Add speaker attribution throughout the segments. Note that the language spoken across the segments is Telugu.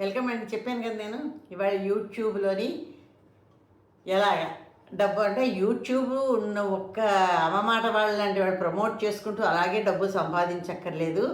Speaker 1: వెల్కమ్ అండి. చెప్పాను కదా నేను ఇవాళ యూట్యూబ్లోని ఎలాగ డబ్బు అంటే యూట్యూబ్ ఉన్న ఒక్క అమ్మమాట వాళ్ళంటి వాడు ప్రమోట్ చేసుకుంటూ అలాగే డబ్బు సంపాదించక్కర్లేదు.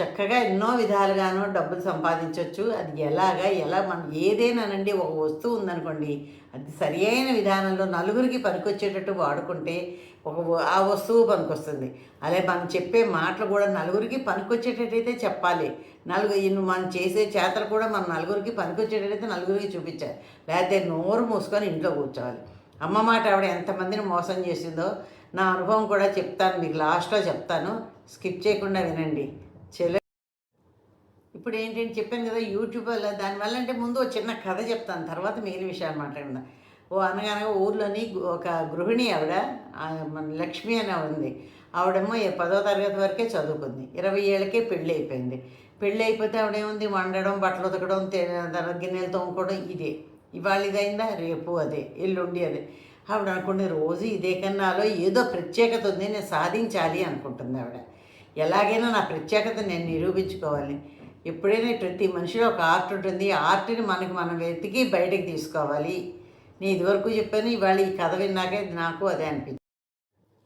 Speaker 1: చక్కగా ఎన్నో విధాలుగానో డబ్బులు సంపాదించవచ్చు అది ఎలాగా ఎలా మనం ఏదైనానండి ఒక వస్తువు ఉందనుకోండి అది సరి అయిన విధానంలో నలుగురికి పనికొచ్చేటట్టు వాడుకుంటే ఒక ఆ వస్తువు పనికొస్తుంది. అదే మనం చెప్పే మాటలు కూడా నలుగురికి పనికొచ్చేటట్టయితే చెప్పాలి. నలుగురు మనం చేసే చేతలు కూడా మనం నలుగురికి పనికొచ్చేటట్టయితే నలుగురికి చూపించాలి. లేకపోతే నోరు మూసుకొని ఇంట్లో కూర్చోవాలి. అమ్మ మాట ఆవిడ ఎంతమందిని మోసం చేసిందో నా అనుభవం కూడా చెప్తాను మీకు లాస్ట్లో చెప్తాను. స్కిప్ చేయకుండా వినండి. చెల్లె. ఇప్పుడు ఏంటంటే చెప్పాను కదా యూట్యూబ్ వల్ల దానివల్ల అంటే ముందు ఒక చిన్న కథ చెప్తాను తర్వాత మిగిలిన విషయాలు మాట్లాడుకుందాం. ఓ అనగానగా ఊర్లోని ఒక గృహిణి ఆవిడ మన లక్ష్మి అని ఉంది. ఆవిడేమో పదో తరగతి వరకే చదువుకుంది. ఇరవై ఏళ్ళకే పెళ్ళి అయిపోయింది పెళ్ళి అయిపోతే ఆవిడేముంది వండడం బట్టలు ఉతకడం తర్వాత గిన్నెలు తోముకోవడం ఇదే. ఇవాళ ఇదైందా? రేపు అదే. ఎల్లుండి అదే. ఆవిడ అనుకునే రోజు ఇదే కన్నాలో ఏదో ప్రత్యేకత ఉంది నేను సాధించాలి అనుకుంటుంది ఆవిడ. ఎలాగైనా నా ప్రత్యేకత నేను నిరూపించుకోవాలి. ఎప్పుడైనా ప్రతి మనిషిలో ఒక ఆర్ట్ ఉంటుంది. ఆర్ట్ని మనకి మనం వెతికి బయటకు తీసుకోవాలి. నేను ఇదివరకు చెప్పాను ఇవాళ ఈ కథ విన్నాకే నాకు అదే అనిపించింది.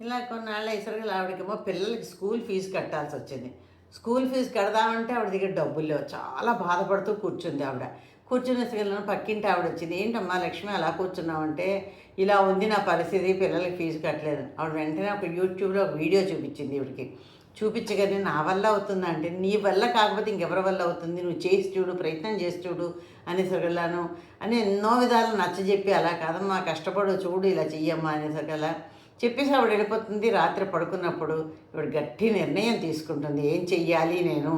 Speaker 1: ఇలా కొన్నాళ్ళ ఇసరికి ఆవిడకేమో పిల్లలకి స్కూల్ ఫీజు కట్టాల్సి వచ్చింది. స్కూల్ ఫీజు కడదామంటే ఆవిడ దగ్గర డబ్బులు లేవు. చాలా బాధపడుతూ కూర్చుంది ఆవిడ. కూర్చునేసరికి పక్కింటి ఆవిడ వచ్చింది. ఏంటమ్మా లక్ష్మి అలా కూర్చున్నామంటే ఇలా ఉంది నా పరిస్థితి పిల్లలకి ఫీజు కట్టలేదు. ఆవిడ వెంటనే ఒక యూట్యూబ్లో ఒక వీడియో చూపించింది ఇవిడికి చూపించగానే నా వల్ల అవుతుందా అంటే నీ వల్ల కాకపోతే ఇంకెవరి వల్ల అవుతుంది? నువ్వు చేసి చూడు ప్రయత్నం చేసి చూడు అనేసరికల్లాను. అని ఎన్నో విధాలు నచ్చజెప్పి అలా కాదమ్మా కష్టపడు చూడు ఇలా చెయ్యమ్మా అనేసరికల్లా చెప్పేసి ఆవిడ వెళ్ళిపోతుంది. రాత్రి పడుకున్నప్పుడు ఇవిడ గట్టి నిర్ణయం తీసుకుంటుంది. ఏం చెయ్యాలి నేను?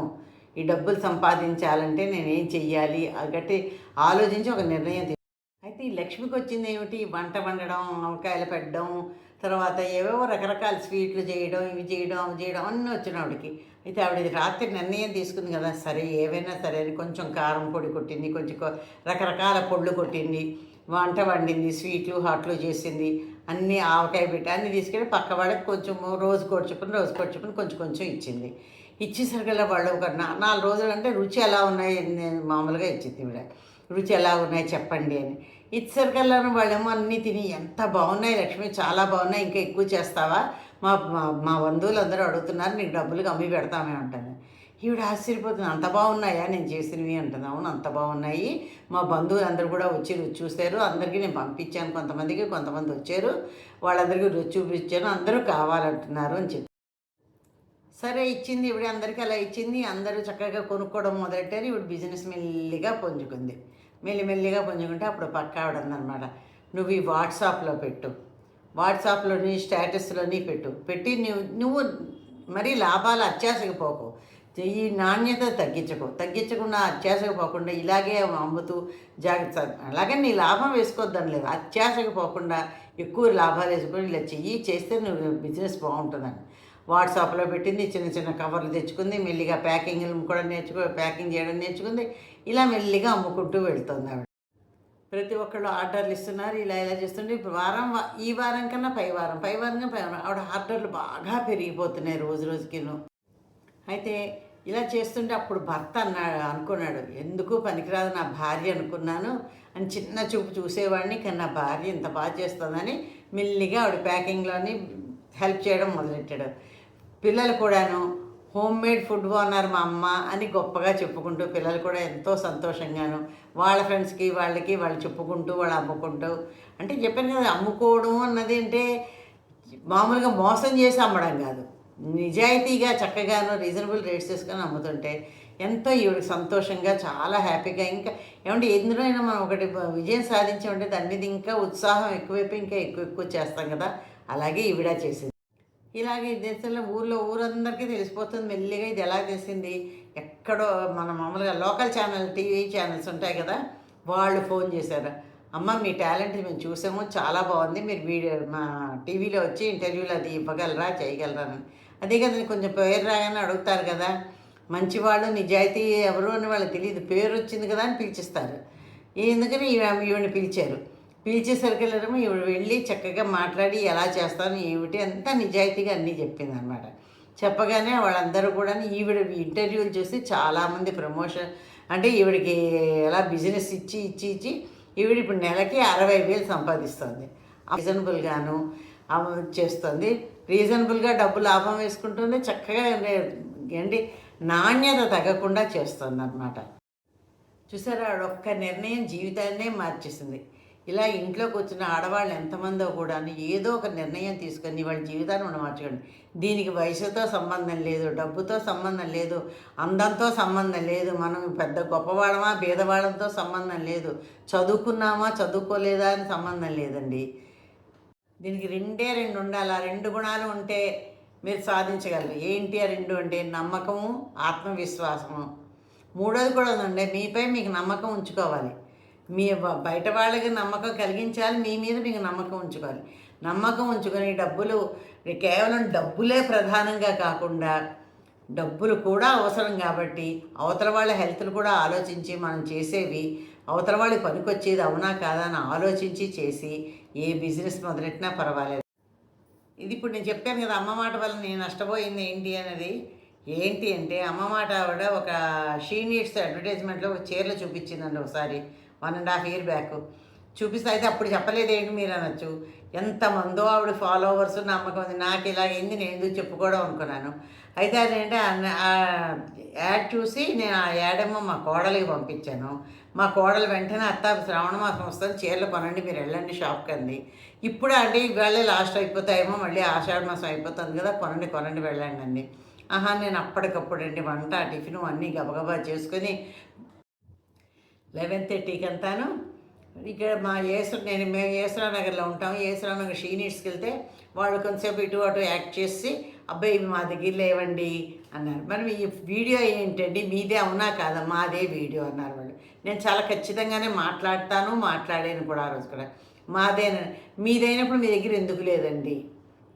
Speaker 1: ఈ డబ్బులు సంపాదించాలంటే నేను ఏం చెయ్యాలి? గట్టి ఆలోచించి ఒక నిర్ణయం తీ అయితే ఈ లక్ష్మికి వచ్చింది ఏమిటి వంట వండడం ఆవకాయలు పెట్టడం తర్వాత ఏవేవో రకరకాల స్వీట్లు చేయడం ఇవి చేయడం అవి చేయడం అన్నీ వచ్చిన ఆవిడకి. అయితే ఆవిడ రాత్రి నిర్ణయం తీసుకుంది కదా సరే ఏవైనా సరే అని కొంచెం కారం పొడి కొట్టింది కొంచెం రకరకాల పొళ్ళు కొట్టింది వంట వండింది స్వీట్లు హాట్లు చేసింది అన్నీ ఆవకాయ పెట్టి అన్నీ తీసుకెళ్ళి పక్క వాళ్ళకి కొంచెం రోజు కొడుచుకుని రోజు కొడుచుకుని కొంచెం కొంచెం ఇచ్చింది. ఇచ్చేసరికల్లా వాళ్ళు ఒక నా- నాలుగు రోజులు అంటే రుచి ఎలా ఉన్నాయి మామూలుగా ఇచ్చింది ఇవిడ రుచి ఎలా ఉన్నాయి చెప్పండి అని. ఇచ్చరికల్లోనూ వాళ్ళేమో అన్నీ తిని ఎంత బాగున్నాయి లక్ష్మి చాలా బాగున్నాయి ఇంకా ఎక్కువ చేస్తావా? మా మా- మా బంధువులు అందరూ అడుగుతున్నారు నీకు డబ్బులు అమ్మి పెడతామే అంటాను ఈవిడ ఆశ్చర్యపోతుంది అంత బాగున్నాయా నేను చేసినవి అంటుంది. అవును అంత బాగున్నాయి. మా బంధువులు అందరూ కూడా వచ్చి రుచి చూశారు. అందరికీ నేను పంపించాను కొంతమందికి కొంతమంది వచ్చారు. వాళ్ళందరికీ రుచి చూపించాను అందరూ కావాలంటున్నారు అని చెప్పి. సరే ఇచ్చింది ఇవిడ అందరికీ అలా ఇచ్చింది. అందరూ చక్కగా కొనుక్కోవడం మొదలెట్టారు. ఇవిడ బిజినెస్ మెల్లిగా పుంజుకుంది. మెల్లిమెల్లిగా పుంజుకుంటే అప్పుడు పక్క ఆవిడ అనమాట నువ్వు ఈ వాట్సాప్లో పెట్టు వాట్సాప్లోని స్టేటస్లోని పెట్టు పెట్టి నువ్వు నువ్వు మరీ లాభాలు అత్యాశకు పోకు ఈ నాణ్యత తగ్గించకు తగ్గించకుండా అత్యాశకు పోకుండా ఇలాగే అమ్ముతూ జాగ్రత్త అలాగే నీ లాభం వేసుకోవద్దని లేదు అత్యాశకు పోకుండా ఎక్కువ లాభాలు వేసుకొని ఇలా చెయ్యి చేస్తే నువ్వు బిజినెస్ బాగుంటుందని. వాట్సాప్లో పెట్టింది చిన్న చిన్న కవర్లు తెచ్చుకుంది మెల్లిగా ప్యాకింగ్ కూడా నేర్చుకో ప్యాకింగ్ చేయడం నేర్చుకుంది. ఇలా మెల్లిగా అమ్ముకుంటూ వెళ్తుంది ఆవిడ. ప్రతి ఒక్కళ్ళు ఆర్డర్లు ఇస్తున్నారు ఇలా ఇలా చేస్తుంటే ఇప్పుడు వారం ఈ వారం కన్నా పై వారం పై వారం కన్నా పై వారం. ఆవిడ ఆర్డర్లు బాగా పెరిగిపోతున్నాయి రోజు రోజుకిను. అయితే ఇలా చేస్తుంటే అప్పుడు భర్త అన్నాడు అనుకున్నాడు ఎందుకు పనికిరాదు నా భార్య అనుకున్నాను అని చిన్న చూపు చూసేవాడిని. కానీ నా భార్య ఇంత బాగా చేస్తుందని మెల్లిగా ఆవిడ ప్యాకింగ్లోని హెల్ప్ చేయడం మొదలెట్టాడు. పిల్లలు కూడాను హోమ్ మేడ్ ఫుడ్ బాగున్నారు మా అమ్మ అని గొప్పగా చెప్పుకుంటూ పిల్లలు కూడా ఎంతో సంతోషంగాను వాళ్ళ ఫ్రెండ్స్కి వాళ్ళకి వాళ్ళు చెప్పుకుంటూ వాళ్ళు అమ్ముకుంటూ. అంటే చెప్పాను కదా అమ్ముకోవడం అన్నది అంటే మామూలుగా మోసం చేసి అమ్మడం కాదు. నిజాయితీగా చక్కగాను రీజనబుల్ రేట్స్ తీసుకొని అమ్ముతుంటే ఎంతో ఈవిడ సంతోషంగా చాలా హ్యాపీగా ఇంకా ఏమంటే ఎందులో అయినా మనం ఒకటి విజయం సాధించామంటే దాని మీద ఇంకా ఉత్సాహం ఎక్కువైపోయి ఇంకా ఎక్కువ ఎక్కువ చేస్తాం కదా. అలాగే ఈవిడ చేసింది. ఇలాగే ఈ దేశంలో ఊర్లో ఊరందరికీ తెలిసిపోతుంది మెల్లిగా ఇది ఎలా తెలిసింది ఎక్కడో మన మామూలుగా లోకల్ ఛానల్ టీవీ ఛానల్స్ ఉంటాయి కదా వాళ్ళు ఫోన్ చేశారు. అమ్మ మీ టాలెంట్ మేము చూసాము చాలా బాగుంది మీరు వీడియో మా టీవీలో వచ్చి ఇంటర్వ్యూలు అది ఇవ్వగలరా చేయగలరా అని. అదే కదా కొంచెం పేరు రాగానే అడుగుతారు కదా మంచివాళ్ళు నిజాయితీ ఎవరు అని వాళ్ళకి తెలియదు పేరు వచ్చింది కదా అని పిలిచిస్తారు. ఎందుకని ఈమె- ఈవిని పిలిచారు? పిలిచేసరికి వెళ్ళడము ఇవి వెళ్ళి చక్కగా మాట్లాడి ఎలా చేస్తాను ఏమిటి అంతా నిజాయితీగా అన్నీ చెప్పింది అనమాట చెప్పగానే వాళ్ళందరూ కూడా ఈవిడ ఇంటర్వ్యూలు చూసి చాలామంది ప్రమోషన్ అంటే ఈవిడికి ఎలా బిజినెస్ ఇచ్చి ఇచ్చి ఇచ్చి ఈవిడ ఇప్పుడు నెలకి అరవై వేలు సంపాదిస్తుంది. రీజనబుల్గాను చేస్తుంది. రీజనబుల్గా డబ్బు లాభం వేసుకుంటుంది చక్కగా ఏంటి నాణ్యత తగ్గకుండా చేస్తుంది అనమాట చూసారా ఒక్క నిర్ణయం జీవితాన్నే మార్చేసింది. ఇలా ఇంట్లో కూర్చున్న ఆడవాళ్ళు ఎంతమందో కూడా ఏదో ఒక నిర్ణయం తీసుకొని వాళ్ళ జీవితాన్ని మనం మార్చుకోండి. దీనికి వయసుతో సంబంధం లేదు డబ్బుతో సంబంధం లేదు అందంతో సంబంధం లేదు మనం పెద్ద గొప్పవాళ్ళమా భేదవాళ్ళంతో సంబంధం లేదు చదువుకున్నామా చదువుకోలేదా అని సంబంధం లేదండి. దీనికి రెండే రెండు ఉండాలి. ఆ రెండు గుణాలు ఉంటే మీరు సాధించగలరు. ఏంటి ఆ రెండు అంటే నమ్మకము ఆత్మవిశ్వాసము. మూడోది కూడా ఉందండి మీపై మీకు నమ్మకం ఉంచుకోవాలి. మీ బయట వాళ్ళకి నమ్మకం కలిగించాలి మీ మీద మీకు నమ్మకం ఉంచుకోవాలి. నమ్మకం ఉంచుకొని డబ్బులు కేవలం డబ్బులే ప్రధానంగా కాకుండా డబ్బులు కూడా అవసరం కాబట్టి అవతల వాళ్ళ హెల్త్లు కూడా ఆలోచించి మనం చేసేవి అవతల వాళ్ళు పనికొచ్చేది అవునా కాదా అని ఆలోచించి చేసి ఏ బిజినెస్ మొదలెట్టినా పర్వాలేదు. ఇది ఇప్పుడు నేను చెప్పాను కదా అమ్మ మాట వల్ల నేను నష్టపోయింది ఏంటి అనేది. ఏంటి అంటే అమ్మ మాట ఆవిడ ఒక షీ నీడ్స్ అడ్వర్టైజ్మెంట్లో ఒక చీరలు చూపించిందండి ఒకసారి. One and half year back. చూపిస్తే అయితే అప్పుడు చెప్పలేదు ఏంటి మీరు అనొచ్చు. ఎంతమందో ఆవిడ ఫాలోవర్స్ నమ్మకం ఉంది. నాకు ఇలా ఏంది నేను ఎందుకు చెప్పుకోవడం అనుకున్నాను. అయితే అదేంటే యాడ్ చూసి నేను ఆ యాడ్ ఏమో మా కోడలికి పంపించాను. మా కోడలు వెంటనే అత్త శ్రావణ మాసం వస్తుంది చీరలు కొనండి మీరు వెళ్ళండి షాప్కి అంది. ఇప్పుడు అంటే ఇవాళే లాస్ట్ అయిపోతాయేమో మళ్ళీ ఆషాఢ మాసం అయిపోతుంది కదా కొనండి కొనండి వెళ్ళండి అండి ఆహా నేను అప్పటికప్పుడు అండి వంట టిఫిన్ అన్నీ గబగబా చేసుకొని లెవెన్ థర్టీకి అంతాను ఇక్కడ మా యేసు నేను మేము ఏసరా నగర్లో ఉంటాం. ఏసరా నగర్ షీనీట్స్కి వెళ్తే వాళ్ళు కొంతసేపు ఇటు అటు యాక్ట్ చేసి అబ్బాయి మా దగ్గర లేవండి అన్నారు. మరి ఈ వీడియో ఏంటండి? మీదే అవునా కాదా? మాదే వీడియో అన్నారు వాళ్ళు. నేను చాలా ఖచ్చితంగానే మాట్లాడతాను మాట్లాడాను కూడా ఆ రోజు కూడా. మాదేనా మీదైనప్పుడు మీ దగ్గర ఎందుకు లేదండి?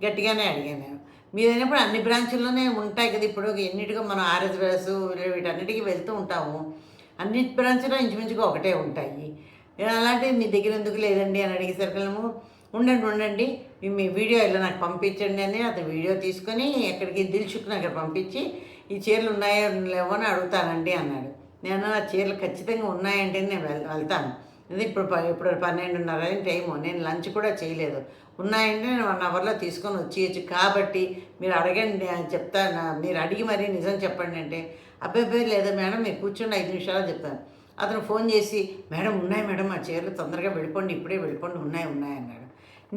Speaker 1: గట్టిగానే అడిగాను. నేను మీదైనప్పుడు అన్ని బ్రాంచుల్లోనే ఉంటాయి కదా ఇప్పుడు. ఎన్నిటిగా మనం ఆర్ఎస్ బ్రాస్ వీటన్నిటికీ వెళ్తూ ఉంటాము. అన్ని బ్రాంచ్లో ఇంచుమించుగా ఒకటే ఉంటాయి. నేను అలాంటిది మీ దగ్గర ఎందుకు లేదండి అని అడిగేసరికేమో ఉండండి ఉండండి. మీ- వీడియో ఇలా నాకు పంపించండి అని అతను వీడియో తీసుకొని ఎక్కడికి దిల్చుక్ నగర్ పంపించి ఈ చీరలు ఉన్నాయో లేవో అని అడుగుతానండి అన్నాడు. నేను ఆ చీరలు ఖచ్చితంగా ఉన్నాయంటే నేను వెళ్ వెళ్తాను. ఇది ఇప్పుడు ప- ఇప్పుడు పన్నెండున్నర టైము. నేను లంచ్ కూడా చేయలేదు. ఉన్నాయంటే నేను వన్ అవర్లో తీసుకొని వచ్చేయచ్చు. కాబట్టి మీరు అడగండి అని చెప్తాను. మీరు అడిగి మరీ నిజం చెప్పండి అంటే అబ్బాయి లేదా మేడం మీరు కూర్చోండి ఐదు నిమిషాలు చెప్తాను. అతను ఫోన్ చేసి మేడం ఉన్నాయి మేడం ఆ చీరలు తొందరగా వెళ్ళిపోండి ఇప్పుడే వెళ్ళిపోండి ఉన్నాయి ఉన్నాయి అన్నాడు.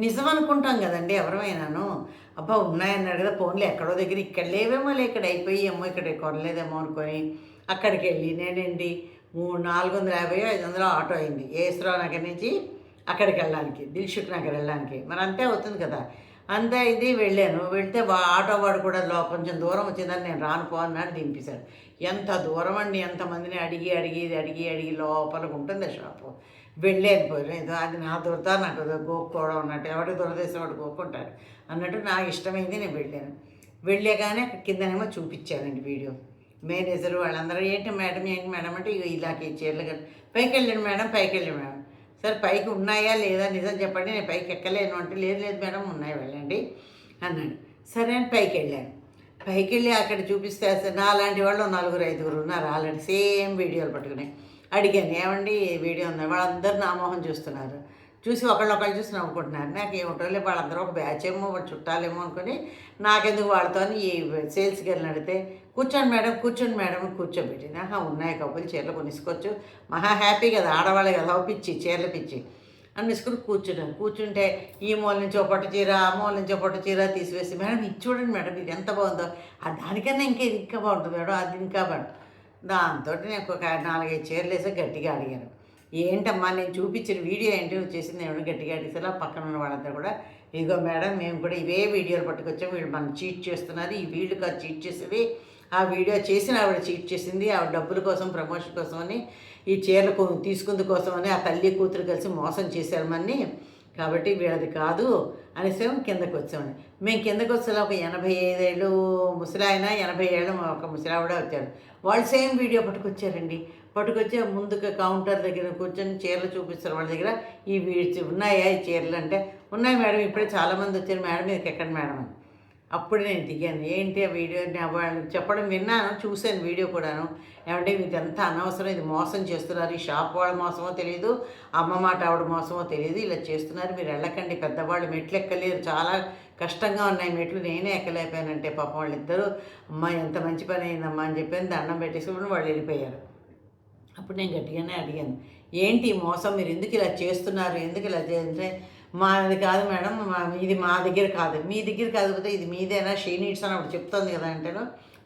Speaker 1: నిజం అనుకుంటాం కదండి ఎవరమైనాను? అబ్బా ఉన్నాయన్నాడు కదా ఫోన్లు ఎక్కడో దగ్గర ఇక్కడ లేవేమో లే ఇక్కడ అయిపోయి ఏమో ఇక్కడ కొనలేదేమో అనుకొని అక్కడికి వెళ్ళి నేనండి మూడు నాలుగు వందల యాభై ఐదు వందలు ఆటో అయింది ఏసరావు నగర్ నుంచి? అక్కడికి వెళ్ళడానికి దిల్షుక్ నగర్ వెళ్ళడానికి. మరి అంతే అవుతుంది కదా. అంతే ఇది వెళ్ళాను. వెళ్తే ఆటో వాడు కూడా లో కొంచెం దూరం వచ్చిందని నేను రానుపో అన్నాడు దింపేశాడు. ఎంత దూరం అండి ఎంతమందిని అడిగి అడిగి అడిగి అడిగి లోపలికి ఉంటుంది ఆ షాపు. వెళ్ళేది పోలేదు అది నా దొరత నాకు గోక్కోవడం అన్నట్టు ఎవరికి దొరదేశం వాడు గోక్కుంటాడు అన్నట్టు నాకు ఇష్టమైంది నేను వెళ్ళాను. వెళ్ళేగానే కిందనేమో చూపించానండి వీడియో. మేనేజర్ వాళ్ళందరూ ఏంటి మేడం ఏంటి మేడం? అంటే ఇగో ఇలాగే చీరలు కదా పైకి వెళ్ళండి మేడం పైకి వెళ్ళండి మేడం. సరే పైకి ఉన్నాయా లేదా? నిజం చెప్పండి నేను పైకి ఎక్కలేను అంటే లేదు లేదు మేడం ఉన్నాయి వెళ్ళండి. అన్నాడు. సరే అని పైకి వెళ్ళాను పైకి వెళ్ళి అక్కడ చూపిస్తే అసలు నాలాంటి వాళ్ళు నలుగురు ఐదుగురు ఉన్నారు. ఆల్రెడీ సేమ్ వీడియోలు పట్టుకుని అడిగాను ఏమండి వీడియో ఉంది? వాళ్ళందరూ నా మొహం చూస్తున్నారు. చూసి ఒకళ్ళొకళ్ళు చూసి నవ్వుకుంటున్నారు. నాకు ఏమిటోలే వాళ్ళందరూ ఒక బ్యాచ్ ఏమో వాళ్ళు చుట్టాలేమో అనుకుని నాకెందుకు వాళ్ళతో ఈ సేల్స్ గర్ల్ని అడిగితే కూర్చోండి మేడం కూర్చోండి మేడం కూర్చోబెట్టి ఉన్నాయి కప్పులు చీరలు కొనిసుకోవచ్చు. మహా హ్యాపీ కదా ఆడవాళ్ళే కదా పిచ్చి చీరలు పిచ్చి. అని మిసుకుని కూర్చున్నాం కూర్చుంటే ఈ మూల నుంచి ఒక పట్టు చీర ఆ మూల నుంచి ఒక పట్టు చీర తీసివేసి మేడం ఇది చూడండి మేడం ఇది ఎంత బాగుందో. ఆ దానికన్నా ఇంకా ఇది ఇంకా బాగుంటుంది మేడం అది ఇంకా బాగుంటుంది. దాంతో నేను ఒక నాలుగైదు చీరలు వేసి గట్టిగా అడిగాను. ఏంటమ్మా నేను చూపించిన వీడియో ఏంటి? వచ్చేసింది చేసింది ఏమైనా గట్టిగా అడిగితే పక్కన ఉన్న వాళ్ళంతా కూడా ఇదిగో మేడం మేము కూడా ఇవే వీడియోలు పట్టుకొచ్చాం. వీళ్ళు మనం చీట్ చేస్తున్నారు. ఈ వీళ్ళు కాదు చీట్ చేసేవి. ఆ వీడియో చేసిన ఆవిడ చీట్ చేసింది. ఆవిడ డబ్బుల కోసం ప్రమోషన్ కోసం అని ఈ చీరలు కొ- తీసుకుంది ఆ తల్లి కూతురు కలిసి మోసం చేశారు మన్ని. కాబట్టి వీళ్ళది కాదు అనేసి కిందకు వచ్చామని మేము కిందకు వచ్చేలా ఒక ఎనభై ఐదేళ్ళు ముసలాయన ఎనభై ఏళ్ళు ఒక ముసలావిడ వచ్చారు. వాళ్ళు సేమ్ వీడియో పట్టుకొచ్చారండి. పట్టుకొచ్చి ముందుకు కౌంటర్ దగ్గర కూర్చొని చీరలు చూపిస్తారు వాళ్ళ దగ్గర. ఈ వీ ఉన్నాయా ఈ చీరలు అంటే ఉన్నాయి మేడం ఇప్పుడే చాలామంది వచ్చారు. మేడం ఇది ఎక్కడ మేడం అని. అప్పుడు నేను దిగాను. ఏంటి ఆ వీడియో? వాళ్ళు చెప్పడం విన్నాను చూశాను వీడియో కూడాను. ఏమంటే మీకు ఎంత అనవసరం ఇది మోసం చేస్తున్నారు. ఈ షాప్ వాళ్ళ మోసమో తెలియదు అమ్మ మాట ఆవిడ మోసమో తెలియదు ఇలా చేస్తున్నారు. మీరు వెళ్ళకండి పెద్దవాళ్ళు మెట్లు ఎక్కలేరు. చాలా కష్టంగా ఉన్నాయి మెట్లు. నేనే ఎక్కలేకపోయానంటే పాపం వాళ్ళిద్దరూ అమ్మ ఎంత మంచి పని అయిందమ్మా అని చెప్పి దండం పెట్టేసుకుని వాళ్ళు వెళ్ళిపోయారు. అప్పుడు నేను గట్టిగానే అడిగాను ఏంటి ఈ మోసం? మీరు ఎందుకు ఇలా చేస్తున్నారు? ఎందుకు ఇలా చేస్తే మాది కాదు మేడం మా ఇది మా దగ్గర కాదు. మీ దగ్గర కాకపోతే ఇది మీదేనా? షీ నీడ్స్ అని అప్పుడు చెప్తుంది కదా అంటేను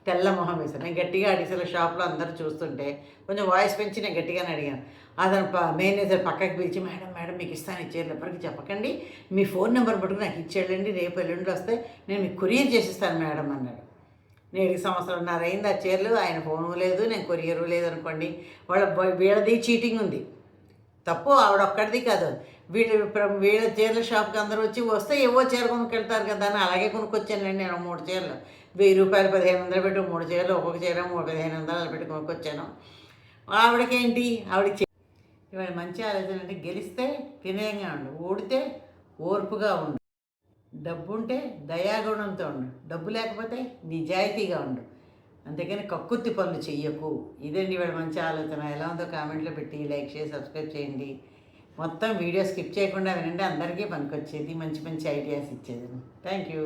Speaker 1: తెల్ల మొహం వేశాను నేను గట్టిగా అడిగిన షాప్లో అందరూ చూస్తుంటే కొంచెం వాయిస్ పెంచి నేను గట్టిగానే అడిగాను. అతను ప మేనేజర్ పక్కకి పిలిచి మేడం మేడం మీకు ఇస్తాను ఇచ్చేయాలి ఎవరికి చెప్పకండి. మీ ఫోన్ నెంబర్ పట్టుకుని నాకు ఇచ్చేయండి రేపు ఎల్లుండి వస్తే నేను మీకు కొరియర్ చేసిస్తాను మేడం అన్నాడు. నేటికి సంవత్సరంన్నర అయింది ఆ చీరలు ఆయన ఫోను లేదు నేను కొరియరు లేదు అనుకోండి వాళ్ళ వీళ్ళది చీటింగ్ ఉంది. తప్పు ఆవిడ ఒక్కడిది కాదు. వీళ్ళు వీళ్ళ చీరల షాప్కి అందరూ వచ్చి వస్తే ఏవో చీర కొనుక్కెళ్తారు కదా అని అలాగే కొనుక్కొచ్చానండి నేను మూడు చీరలు. వెయ్యి రూపాయలు పదిహేను వందలు పెట్టి మూడు చీరలు ఒక్కొక్క చీర మూడు పదిహేను వందలు అలా పెట్టి కొనుక్కొచ్చాను. ఆవిడకేంటి? ఆవిడకి ఇవాళ మంచి ఆలోచన అంటే గెలిస్తే వినయంగా ఉండు ఓడితే ఓర్పుగా ఉండు. డబ్బు ఉంటే దయాగుణంతో ఉండు డబ్బు లేకపోతే నిజాయితీగా ఉండు. అంతేకాని కక్కుత్తి పనులు చెయ్యకు. ఇదండి ఇవాళ మంచి ఆలోచన. ఎలా ఉందో కామెంట్లో పెట్టి లైక్ చేసి సబ్స్క్రైబ్ చేయండి. మొత్తం వీడియో స్కిప్ చేయకుండా వినండి. అందరికీ పనికొచ్చేది. మంచి మంచి ఐడియాస్ ఇచ్చేది. Thank you